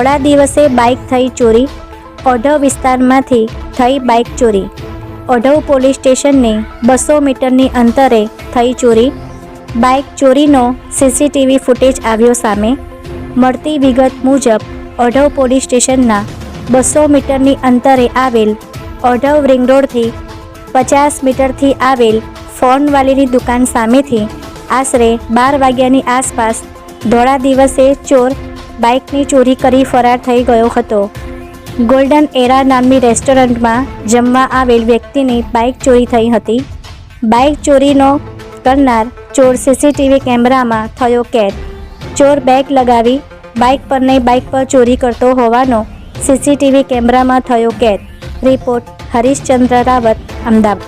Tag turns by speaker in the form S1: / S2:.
S1: ધોળા દિવસે બાઇક થઈ ચોરી. ઓઢવ વિસ્તારમાંથી થઈ બાઇક ચોરી. ઓઢવ પોલીસ સ્ટેશનની બસો મીટરની અંતરે થઈ ચોરી. બાઇક ચોરીનો સીસીટીવી ફૂટેજ આવ્યો સામે. મળતી વિગત મુજબ, ઓઢવ પોલીસ સ્ટેશનના બસો મીટરની અંતરે આવેલ ઓઢવ રિંગ રોડથી પચાસ મીટરથી આવેલ ફોનવાલીની દુકાન સામેથી આશરે બાર વાગ્યાની આસપાસ ધોળા દિવસે ચોર બાઇકની ચોરી કરી ફરાર થઈ ગયો હતો. ગોલ્ડન એરા નામની રેસ્ટોરન્ટમાં જમવા આવેલ વ્યક્તિની બાઇક ચોરી થઈ હતી. બાઇક ચોરીનો કરનાર ચોર સીસીટીવી કેમેરામાં થયો કેદ. ચોર બેગ લગાવી બાઇક પરની બાઇક પર ચોરી કરતો હોવાનો સીસીટીવી કેમેરામાં થયો કેદ. રિપોર્ટ હરીશચંદ્ર રાવત, અમદાવાદ.